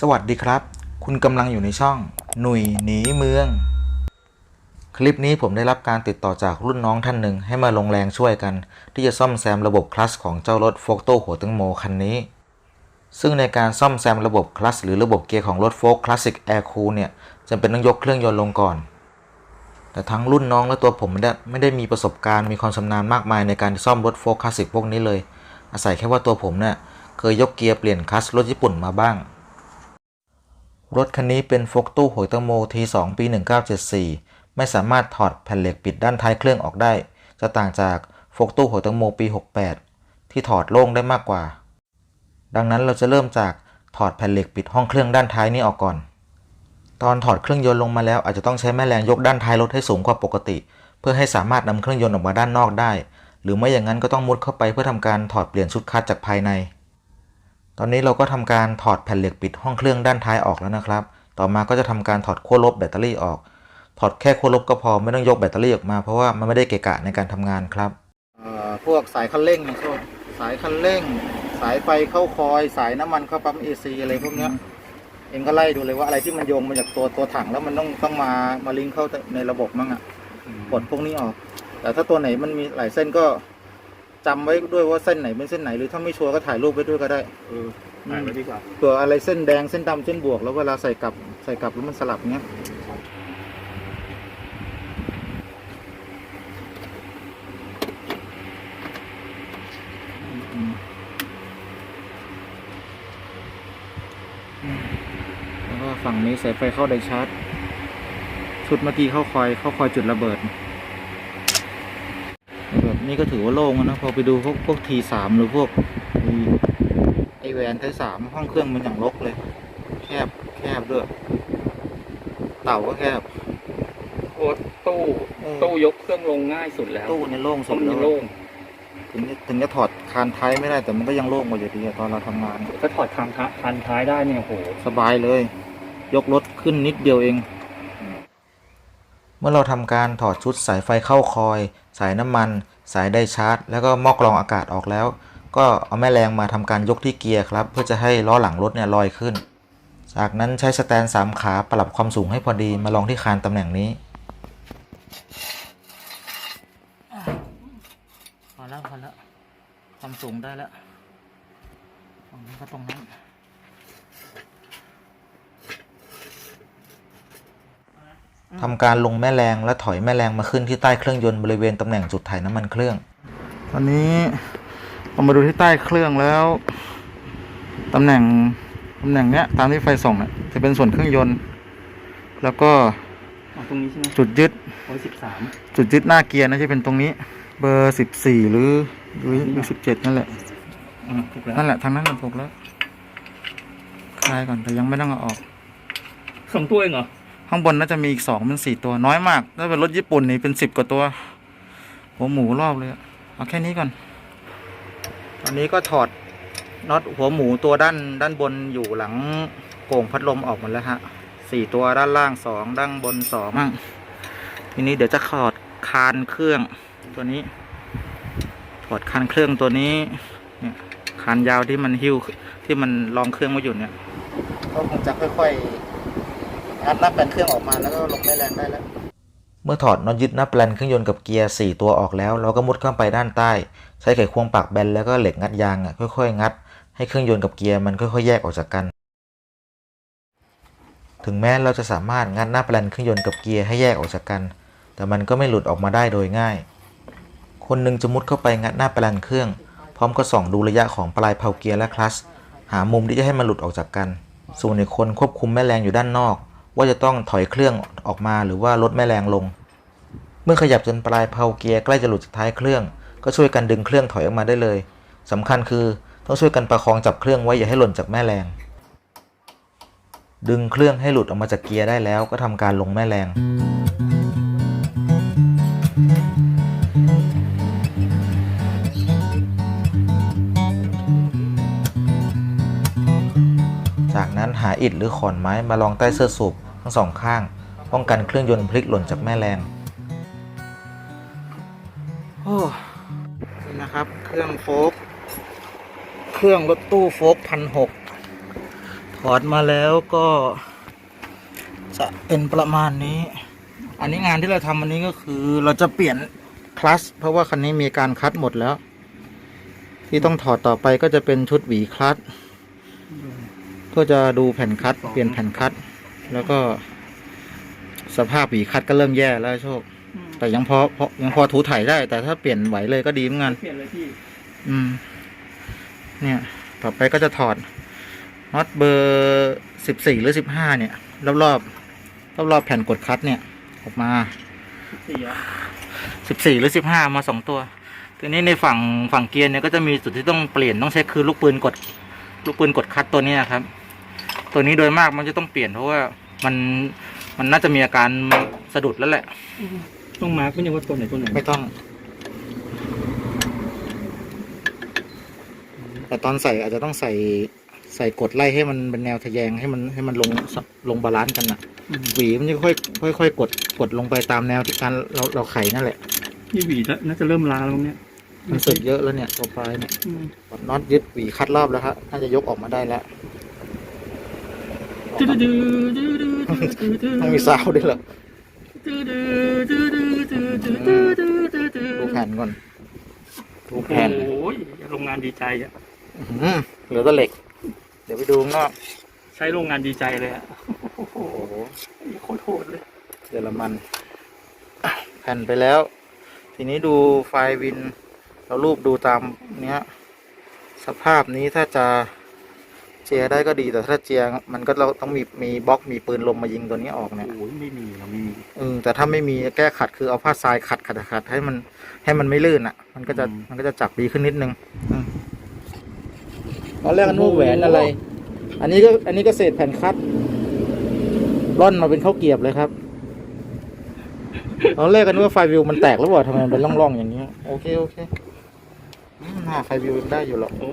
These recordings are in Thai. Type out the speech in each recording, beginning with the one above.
สวัสดีครับ คุณกำลังอยู่ในช่อง หนุ่ยหนีเมือง คลิปนี้ผมได้รับการติดต่อจากรุ่นน้องท่านหนึ่งให้มาลงแรงช่วยกัน ที่จะซ่อมแซมระบบคลัตช์ของเจ้ารถโฟกโต้หัวตึงโมคันนี้ ซึ่งในการซ่อมแซมระบบคลัตช์หรือระบบเกียร์ของรถโฟกคลาสสิกแอร์คูลเนี่ยจำเป็นต้องยกเครื่องยนต์ลงก่อน แต่ทั้งรุ่นน้องและตัวผมไม่ได้ไม่ได้มีประสบการณ์มีความชำนาญมากมายในการซ่อมรถโฟกคลาสสิกพวกนี้เลย อาศัยแค่ว่าตัวผมเนี่ยเคยยกเกียร์เปลี่ยนคลัตช์รถญี่ปุ่นมาบ้าง รถคันนี้เป็นโฟกตู้หวยตังโม T2 ปี 1974 ไม่สามารถถอดแผ่นเหล็กปิดด้านท้ายเครื่องออกได้ จะต่างจากโฟกตู้หวยตังโมปี 68 ที่ถอดโล่งได้มากกว่า ดังนั้นเราจะเริ่มจากถอดแผ่นเหล็กปิดห้องเครื่องด้านท้ายนี้ออกก่อน ตอนถอดเครื่องยนต์ลงมาแล้วอาจจะต้องใช้แม่แรงยกด้านท้ายรถให้สูงกว่าปกติ เพื่อให้สามารถนำเครื่องยนต์ออกมาด้านนอกได้ หรือไม่อย่างนั้นก็ต้องมุดเข้าไปเพื่อทำการถอดเปลี่ยนชุดคัดจากภายใน ตอนนี้เราก็ทำการถอดแผ่นเหล็กปิดห้องเครื่องด้านท้ายออกแล้วนะครับ ต่อมาก็จะทำการถอดขั้วลบแบตเตอรี่ออก ถอดแค่ขั้วลบก็พอไม่ต้องยกแบตเตอรี่ออกมาเพราะว่ามันไม่ได้เกะกะในการทำงานครับพวกสายคันเร่งนะพวกสายคันเร่ง สายไฟเข้าคอย สายน้ำมันเข้าปั๊มเอซีอะไรพวกเนี้ยเองก็ไล่ดูเลยว่าอะไรที่มันโยงมาจากตัวตัวถังแล้วมันต้องต้องมามาลิงก์เข้าในระบบมั่งอะปลดพวกนี้ออก แต่ถ้าตัวไหนมันมีหลายเส้นก็ จำไว้ด้วยว่าเส้นไหนเป็นเส้นไหนหรือถ้าไม่ชัวร์ก็ถ่ายรูปไว้ด้วยก็ได้เออถ่ายไว้ดีกว่าเผื่ออะไรเส้นแดงเส้นดำเส้นบวก แล้วเวลาใส่กลับใส่กลับแล้วมันสลับเงี้ยอืมแล้วก็ฝั่งนี้สายไฟเข้าไดชาร์จชุดเมื่อกี้เข้าคอยเข้าคอยจุดระเบิดแบบ นี้ก็ถือว่าโล่งแล้วนะ พอไปดูพวกพวกทีสามหรือพวกไอ้ไอแวนไทสามห้องเครื่องมันอย่างรกเลย แคบแคบด้วย เต่าก็แคบโอ้ตู้เออตู้ยกเครื่องลงง่ายสุดแล้ว ตู้นี่โล่งสุต้ดนแล้วโล่งถึงจะถึงจะถอดคานท้ายไม่ได้แต่มันก็ยังโล่งกว่าอยู่ดีอะตอนเราทำงานถ้าถอดคานท้าคันท้ายได้เนี่ยโหสบายเลย ยกรถขึ้นนิดเดียวเอง เมื่อเราทำการถอดชุดสายไฟเข้าคอย สายน้ำมัน สายได้ชาร์จ แล้วก็หม้อกรองอากาศออกแล้ว ก็เอาแม่แรงมาทำการยกที่เกียร์ครับ เพื่อจะให้ล้อหลังรถเนี่ยลอยขึ้น จากนั้นใช้สแตนสามขาปรับความสูงให้พอดีมาลองที่คานตำแหน่งนี้พอแล้วพอแล้วความสูงได้แล้วตรงนี้ก็ตรงนั้น ทำการลงแม่แรงและถอยแม่แรงมาขึ้นที่ใต้เครื่องยนต์บริเวณตำแหน่งจุดถ่ายน้ำมันเครื่อง ตอนนี้เรามาดูที่ใต้เครื่องแล้วตำแหน่งตำแหน่งเนี้ยตามที่ไฟส่องเนี่ยจะเป็นส่วนเครื่องยนต์ แล้วก็เอาตรงนี้ใช่ไหมจุดยึดร้อยสิบสามจุดยึดหน้าเกียร์นะจะเป็นตรงนี้ เบอร์สิบสี่หรือหรือหรือสิบเจ็ดนั่นแหละอ่าถูกแล้วนั่นแหละทางนั้นมันถูกแล้วคลายก่อนแต่ยังไม่ต้องเอาออกสองตัวเองเหรอ ข้างบนน่าจะมีอีกสองเป็นสี่ตัวน้อยมากถ้าเป็นรถญี่ปุ่นนี่เป็นสิบกว่าตัวหัวหมูรอบเลยอะเอาแค่นี้ก่อน ตอนนี้ก็ถอดน็อตหัวหมูตัวด้านด้านบนอยู่หลังโก่งพัดลมออกหมดแล้วฮะสี่ตัวด้านล่างสองด้านบนสองมั่งทีนี้เดี๋ยวจะถอดคานเครื่องตัวนี้ ถอดคานเครื่องตัวนี้เนี่ยคานยาวที่มันหิ้วที่มันรองเครื่องไว้อยู่เนี่ยก็คงจะค่อยๆ งัดหน้าแปลนเครื่องออกมาแล้วก็ลงได้แรงได้แล้ว เมื่อถอดน็อตยึดหน้าแปลนเครื่องยนต์กับเกียร์ 4 ตัวออกแล้ว เราก็มุดเข้าไปด้านใต้ ใช้ไขควงปากแบนแล้วก็เหล็กงัดยางอะค่อยๆ งัด ให้เครื่องยนต์กับเกียร์มันค่อยๆแยกออกจากกัน ถึงแม้เราจะสามารถงัดหน้าแปลนเครื่องยนต์กับเกียร์ให้แยกออกจากกัน แต่มันก็ไม่หลุดออกมาได้โดยง่าย คนหนึ่งจะมุดเข้าไปงัดหน้าแปลนเครื่อง พร้อมก็ส่องดูระยะของปลายเพลาเกียร์และคลัชหามุมที่จะให้มันหลุดออกจากกัน ส่วนอีกคนควบคุมแม่แรงอยู่ด้านนอก ว่าจะต้องถอยเครื่องออกมาหรือว่าลดแม่แรงลง เมื่อขยับจนปลายเพลาเกียร์ใกล้จะหลุดจากท้ายเครื่อง ก็ช่วยกันดึงเครื่องถอยออกมาได้เลยสำคัญคือต้องช่วยกันประคองจับเครื่องไว้อย่าให้หล่นจากแม่แรง ดึงเครื่องให้หลุดออกมาจากเกียร์ได้แล้วก็ทำการลงแม่แรง หาอิฐหรือขอนไม้มาลองใต้เสื้อสูบทั้งสองข้าง ป้องกันเครื่องยนต์พลิกหล่นจากแม่แรงโอ้นี่นะครับ เครื่องโฟกเครื่องรถตู้โฟกพันหกถถอดมาแล้วก็จะเป็นประมาณนี้ อันนี้งานที่เราทำวันนี้ก็คือเราจะเปลี่ยนคลัสเพราะว่าคันนี้มีการคัดหมดแล้ว ที่ต้องถอดต่อไปก็จะเป็นชุดหวีคลัส เพื่อจะดูแผ่นคัด เปลี่ยนแผ่นคัด แล้วก็สภาพหวีคัดก็เริ่มแย่แล้วโชค แต่ยังพอพอยังพอถูถ่ายได้ แต่ถ้าเปลี่ยนไหวเลยก็ดีเหมือนกันเปลี่ยนเลยพี่อืม เนี่ย ต่อไปก็จะถอดน็อตเบอร์สิบสี่หรือสิบห้าเนี่ย รอบรอบรอบรอบๆแผ่นกดคัดเนี่ย ออกมาเสียสิบสี่หรือสิบห้ามาสองตัว ทีนี้ในฝั่งฝั่งเกียร์เนี่ยก็จะมีจุดที่ต้องเปลี่ยนต้องใช้คือลูกปืนกด ลูกปืนกดคัดตัวเนี้ยครับ ตัวนี้โดยมากมันจะต้องเปลี่ยนเพราะว่ามันมันน่าจะมีอาการสะดุดแล้วแหละ ต้องมาร์กไม่ใช่ว่าตัวไหนตัวไหนไม่ต้อง แต่ตอนใส่อาจจะต้องใส่ใส่กดไล่ให้มันเป็นแนวทะแยงให้มันให้มันลงลงบาลานซ์กันอะอืมหวีมันจะค่อยค่อยค่อยกดกดลงไปตามแนวที่การเราเราไขนั่นแหละนี่หวีแล้วน่าจะเริ่มล้าแล้วเนี่ยมันสึกเยอะแล้วเนี่ยตัวปลายเนี่ยอืมกดน็อตยึดหวีคัดรอบแล้วครับน่าจะยกออกมาได้แล้ว มันมีซาวด้วยเหรอดูแผ่นก่อนดูแผ่นโอ้ยโรงงานดีใจอะเหลือแต่เหล็ก เดี๋ยวไปดูนอกใช้โรงงานดีใจเลยอะโอ้โหโคตรโหดเลยเยอรมัน แผ่นไปแล้ว ทีนี้ดูไฟวิน เรารูปดูตามเนี้ย สภาพนี้ถ้าจะ เจียร์ได้ก็ดีแต่ถ้าเจียร์มันก็เราต้องมีมีบล็อกมีปืนลมมายิงตัวนี้ออกเนี่ยโอ้ยไม่มีเราไม่มีเออแต่ถ้าไม่มีแก้ขัดคือเอาผ้าทรายขัดขัดขัดให้มันให้มันไม่ลื่นอะ มันก็จะอืมมันก็จะจับดีขึ้นนิดนึงอืมตอนแรกนึกว่าแหวนอะไร อันนี้ก็อันนี้ก็เศษแผ่นคัดร่อนมาเป็นข้าวเกรียบเลยครับตอนแรกก็นึกว่าไฟวิวมันแตกหรือเปล่าทำไมมันเป็นร่องๆอย่างนี้โอเคโอเคอืมหน้าไฟวิวยังได้อยู่หรอกโอ้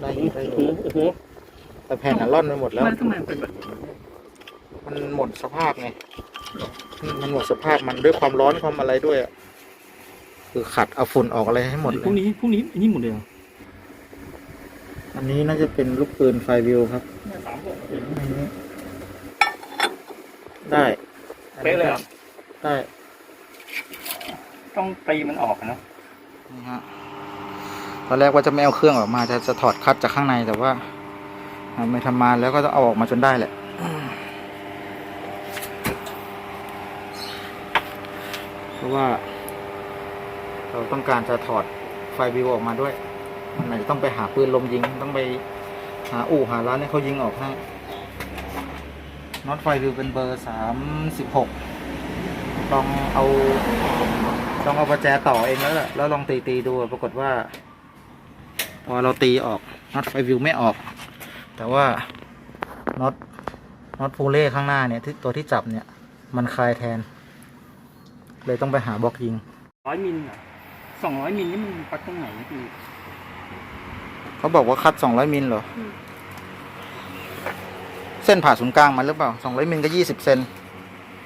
ได้อโหยู่ได้อโอ้ยู่โหโอ้โห แต่แผ่นอะร่อนไปหมดแล้วแล้วทำไมมันเป็นแบบนี้มันหมดสภาพไงอืมมันหมดสภาพมันด้วยความร้อนความอะไรด้วยอะคือขัดเอาฝุ่นออกอะไรให้หมดเลพวกยนี้พวกนี้อันนี้หมดเลยเหรออันนี้น่าจะเป็นลูกปืนไฟวิวครับเนี่ยสามหกอันนี้ได้เป๊ะเลยเหรอได้ต้องตีมันออกอะเนอะนี่ฮะตอนแรกว่าจะไม่เอาเครื่องออกมาจะจะถอดคัดจากข้างในแต่ว่า มันไม่ทำมาแล้วก็ต้องเอาออกมาจนได้แหละเพราะว่า เราต้องการจะถอดไฟวิวออกมาด้วย มันอาจจะต้องไปหาปืนลมยิงต้องไปหาอู่หาร้านให้เขายิงออกให้น็อตไฟวิวเป็นเบอร์สามสิบหกลองเอาลองเอาประแจต่อเองแล้วแหละแล้วลองตีตีดูปรากฏว่า พอเราตีออกน็อตไฟวิวไม่ออก แต่ว่าน็อตน็อตพูเล่ข้างหน้าเนี่ยที่ตัวที่จับเนี่ย มันคลายแทน เลยต้องไปหาบล็อกยิงร้อยมิลอะสองร้อยมิลนี่มันปักตรงไหนนะพี่เขาบอกว่าคัด200มิลเหรอ เส้นผ่าศูนย์กลางมันหรือเปล่า200มิลก็20เซน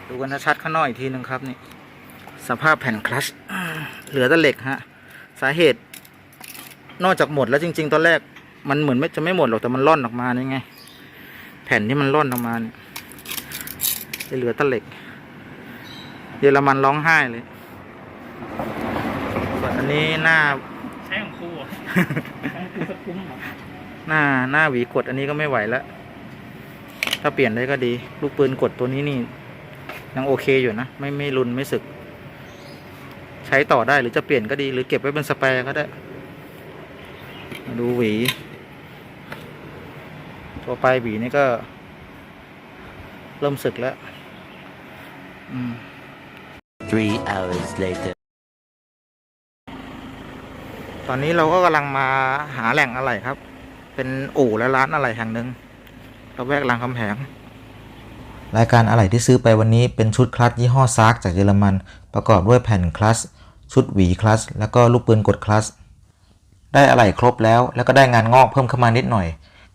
ดูกันชัดๆข้างนอกอีกทีหนึ่งครับนี่ สภาพแผ่นคลัชอืมเหลือแต่เหล็กฮะ สาเหตุ นอกจากหมดแล้วจริง ๆ ตอนแรก มันเหมือนไม่จะไม่หมดหรอกแต่มันร่อนออกมานี่ไง แผ่นที่มันร่อนออกมาเนี่ยจะเหลือแต่เหล็ก เยอรมันร้องไห้เลยส่วนอันนี้หน้าใช้ของครูอะของครูสคุ้มเหรอหน้าหน้าหวีกดอันนี้ก็ไม่ไหวแล้ว ถ้าเปลี่ยนได้ก็ดี ลูกปืนกดตัวนี้นี่ ยังโอเคอยู่นะ ไม่ไม่รุนไม่สึก ใช้ต่อได้หรือจะเปลี่ยนก็ดี หรือเก็บไว้เป็นสแปร์ก็ได้มาดูหวี ตัวปลายหวีนี่ก็ เริ่มสึกแล้วอืม Three hours later. ตอนนี้เราก็กำลังมาหาแหล่งอะไหล่ครับ เป็นอู่และร้านอะไหล่แห่งหนึ่งเราแวกรางคำแหงรายการอะไหล่ที่ซื้อไปวันนี้เป็นชุดคลัตช์ยี่ห้อซาร์กจากเยอรมัน ประกอบด้วยแผ่นคลัตช์ชุดหวีคลัตช์แล้วก็ลูกปืนกดคลัตช์ได้อะไหล่ครบแล้ว แล้วก็ได้งานงอกเพิ่มเข้ามานิดหน่อย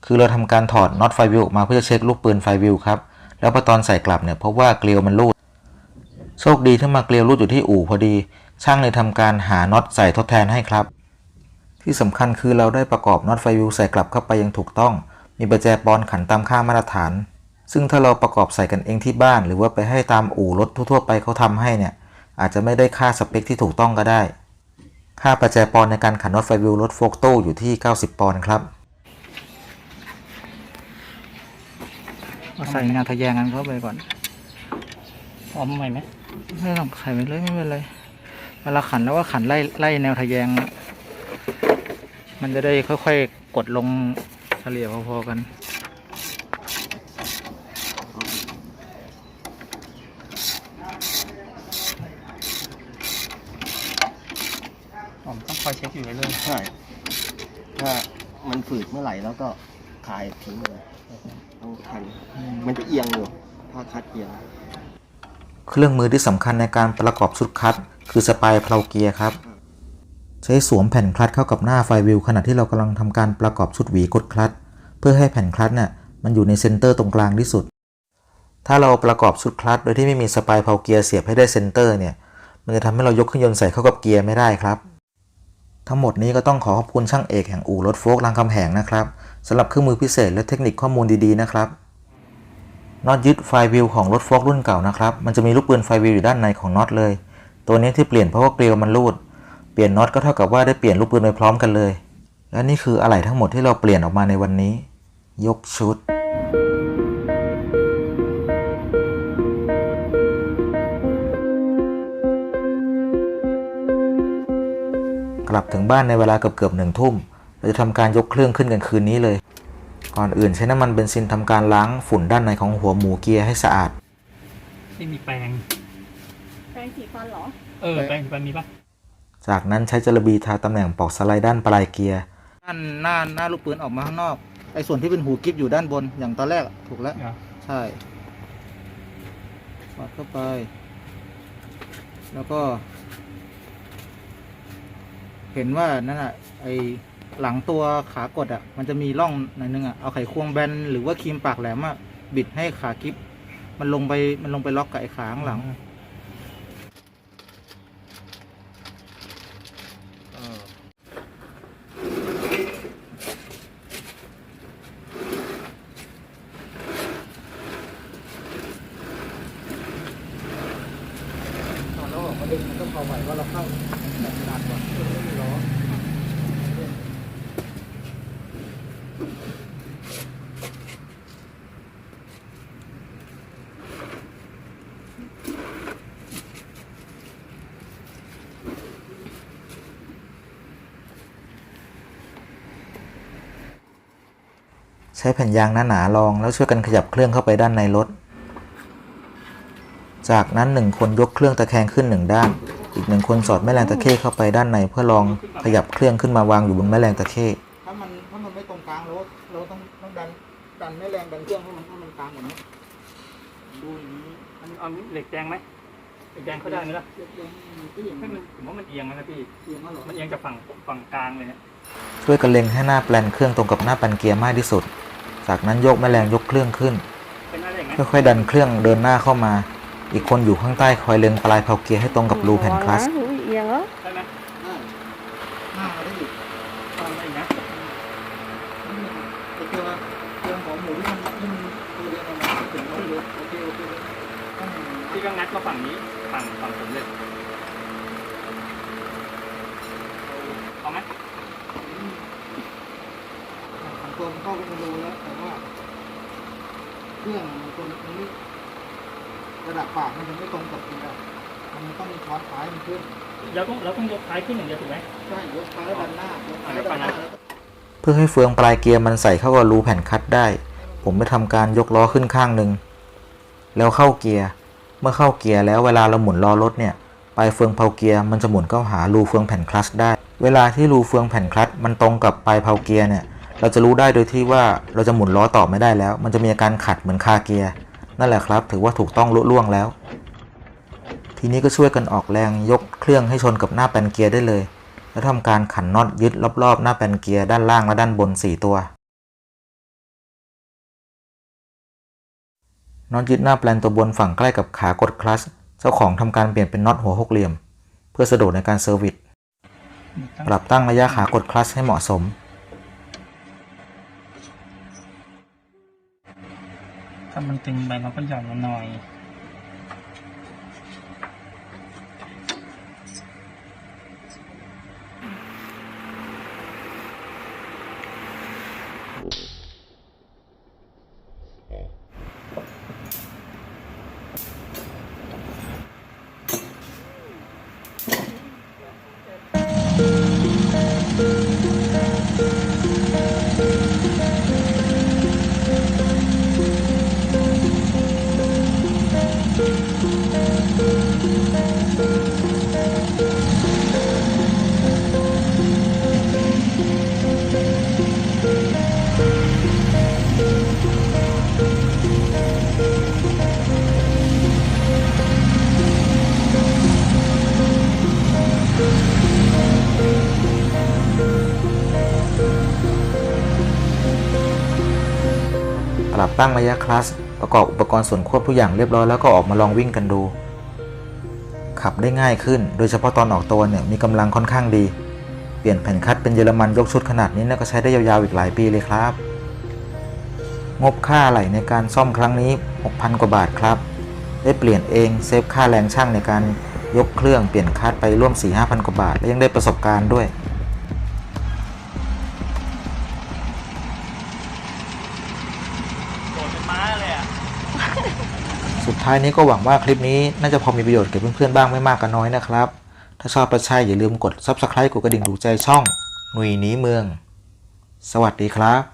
คือเราทำการถอดน็อตไฟวิวออกมาเพื่อจะเช็คลูกปืนไฟวิวครับ แล้วพอตอนใส่กลับเนี่ยพบว่าเกลียวมันรูด โชคดีที่มาเกลียวรูดอยู่ที่อู่พอดี ช่างเลยทำการหาน็อตใส่ทดแทนให้ครับ ที่สำคัญคือเราได้ประกอบน็อตไฟวิวใส่กลับเข้าไปยังถูกต้อง มีประแจปอนขันตามค่ามาตรฐาน ซึ่งถ้าเราประกอบใส่กันเองที่บ้าน หรือว่าไปให้ตามอู่รถทั่วๆไปเขาทำให้เนี่ย อาจจะไม่ได้ค่าสเปคที่ถูกต้องก็ได้ ค่าประแจปอนในการขันน็อตไฟวิลรถโฟกโตอยู่ที่ 90 ปอนด์ครับ เอาใส่แนวทะแยงกันเข้าไปก่อนพร้อมใหม่ไหมไม่ต้องใส่ไปเลยไม่เป็นไรเวลาขันแล้วก็ขันไล่ไล่แนวทะแยง มันจะได้ค่อยๆกดลงเฉลี่ยพอๆกันผมต้องคอยเช็คอยู่เรื่อยใช่ ถ้ามันฝืดเมื่อไหร่แล้วก็คลายทิ้งเลยต้อง คัน มันจะเอียงอยู่ถ้าคัดเอียง เครื่องมือที่สำคัญในการประกอบชุดคลัตช์คือสปายเพลาเกียร์ครับ ใช้สวมแผ่นคลัตช์เข้ากับหน้าไฟวิวขณะที่เรากำลังทำการประกอบชุดหวีกดคลัตช์เพื่อให้แผ่นคลัตช์เนี่ยมันอยู่ในเซนเตอร์ตรงกลางที่สุด ถ้าเราประกอบชุดคลัตช์โดยที่ไม่มีสปายเพลาเกียร์เสียบให้ได้เซนเตอร์เนี่ยมันจะทำให้เรายกเครื่องยนต์ใส่เข้ากับเกียร์ไม่ได้ครับ ทั้งหมดนี้ก็ต้องขอขอบคุณช่างเอกแห่งอู่รถโฟล์กรางคำแหงนะครับ สำหรับเครื่องมือพิเศษและเทคนิคข้อมูลดีๆนะครับน็อตยึดไฟวิวของรถโฟล์กรุ่นเก่านะครับมันจะมีลูกปืนไฟวิวอยู่ด้านในของน็อตเลย ตัวนี้ที่เปลี่ยนเพราะว่าเกลียวมันรูด เปลี่ยนน็อตก็เท่ากับว่าได้เปลี่ยนลูกปืนไปพร้อมกันเลย และนี่คืออะไหล่ทั้งหมดที่เราเปลี่ยนออกมาในวันนี้ ยกชุดกลับถึงบ้านในเวลาเกือบเกือบหนึ่งทุ่ม เราจะทำการยกเครื่องขึ้นกันคืนนี้เลย ก่อนอื่นใช้น้ำมันเบนซินทำการล้างฝุ่นด้านในของหัวหมูเกียร์ให้สะอาดๆที่มีแปรงแปรงสีฟันเหรอ เออแปรงสีฟันมีปะจากนั้นใช้จระบีทาตำแหน่งปลอกสไลด์ด้านปลายเกียร์ด้านหน้าหน้าลูกปืนออกมาข้างนอกไอ้ส่วนที่เป็นหูกิฟอยู่ด้านบนอย่างตอนแรกอะถูกแล้วเหรอใช่สอดเข้าไป แล้วก็ เห็นว่านั่นอะไอ หลังตัวขากดอะ มันจะมีร่องหน่อยนึงอะเอาไขควงแบนหรือว่าครีมปากแหลมอะบิดให้ขากิฟมันลงไปมันลงไปล็อกกับไอ้ขาข้างหลังตอนเราออกมาดึงมันก็พอไหวว่าเราเข้าแบบดันก่อนเพื่อไม่มีล้อ ใช้แผ่นยางหนาๆรองแล้วช่วยกันขยับเครื่องเข้าไปด้านในรถ จากนั้นหนึ่งคนยกเครื่องตะแคงขึ้นหนึ่งด้าน อีกหนึ่งคนสอดแม่แรงตะเข้เข้าไปด้านในเพื่อลองขยับเครื่องขึ้นมาวางอยู่บนแม่แรงตะเข้ถ้ามันถ้ามันไม่ตรงกลางเราเราต้องต้องดันดันไม่แรงดันเครื่องให้มันให้มันกลางอย่างนี้ดูอย่างนี้มันเอาเหล็กแดงไหมเหล็กแดงเขาได้ไหมล่ะเรียบร้อยมันก็อย่างให้นี้มันผมว่ามันเอียงนะพี่เสียงมาหรอมันเอียงจากฝั่งฝั่งกลางเลยเนี่ยช่วยกันเล็งให้หน้าแปลนเครื่องตรงกับหน้าปลนเกียร์มากที่สุด จากนั้นโยกแม่แรงยกเครื่องขึ้นเป็นอะไรอย่างนั้น ค่อยๆดันเครื่องเดินหน้าเข้ามา อีกคนอยู่ข้างใต้คอยเล็งปลายเพลาเกียร์ให้ตรงกับรูแผ่นคลัตช์อุ้ยเอียงแล้วได้ไหมได้หน้าเราได้อยู่ทำได้อีกนะไอตัวตัวของหมูที่มันที่มันตัวเดียวกันมันถึงเราเลยโอเคโอเคต้องพี่ก็งัดมาฝั่งนี้ฝั่งฝั่งผมเลยเอาไหม ของตัวมันเข้าไปในรูแล้วแต่ว่าเครื่องมันตัวมันไม่ระดับปากมันยังไม่ตรงกับเกียร์มันต้องมีช้อนท้ายมันขึ้นเราต้องเราต้องยกท้ายขึ้นอย่างเดียวถูกไหมใช่ยกท้ายดันหน้ายกท้ายดันหน้าแล้วก็เพื่อให้เฟืองปลายเกียร์มันใส่เข้ากับรูแผ่นคัตได้ ผมได้ทำการยกล้อขึ้นข้างหนึ่งแล้วเข้าเกียร์ เมื่อเข้าเกียร์แล้วเวลาเราหมุนล้อรถเนี่ยปลายเฟืองเพลาเกียร์มันจะหมุนเข้าหารูเฟืองแผ่นคลัตช์ได้ เวลาที่รูเฟืองแผ่นคลัตช์มันตรงกับปลายเพลาเกียร์เนี่ย เราจะรู้ได้โดยที่ว่าเราจะหมุนล้อต่อไม่ได้แล้ว มันจะมีอาการขัดเหมือนคาเกียร์นั่นแหละครับ ถือว่าถูกต้องลุล่วงแล้ว ทีนี้ก็ช่วยกันออกแรงยกเครื่องให้ชนกับหน้าแปลนเกียร์ได้เลย แล้วทำการขันน็อตยึดรอบๆ หน้าแปลนเกียร์ด้านล่างและด้านบน 4 ตัวน็อตยึดหน้าแปลนตัวบนฝั่งใกล้กับขากดคลัชเจ้าของทำการเปลี่ยนเป็นน็อตหัวหกเหลี่ยม เพื่อสะดวกในการเซอร์วิสปรับตั้งระยะขากดคลัชให้เหมาะสม ถ้ามันตึงไปเราก็หย่อนมันหน่อย ตั้งระยะคลัสประกอบอุปกรณ์ส่วนควบทุกอย่างเรียบร้อยแล้วก็ออกมาลองวิ่งกันดู ขับได้ง่ายขึ้น โดยเฉพาะตอนออกตัวเนี่ยมีกำลังค่อนข้างดี เปลี่ยนแผ่นคัดเป็นเยอรมันยกชุดขนาดนี้เนี่ยก็ใช้ได้ยาวๆอีกหลายปีเลยครับ งบค่าไหลในการซ่อมครั้งนี้ 6,000 กว่าบาทครับ ได้เปลี่ยนเองเซฟค่าแรงช่างในการยกเครื่องเปลี่ยนคัดไปร่วม 4-5,000 กว่าบาท และยังได้ประสบการณ์ด้วย ท้ายนี้ก็หวังว่าคลิปนี้น่าจะพอมีประโยชน์แก่เพื่อนๆบ้างไม่มากก็น้อยนะครับ ถ้าชอบประชัยอย่าลืมกด Subscribe กดกระดิ่งดูใจช่องหนุยหนีเมือง สวัสดีครับ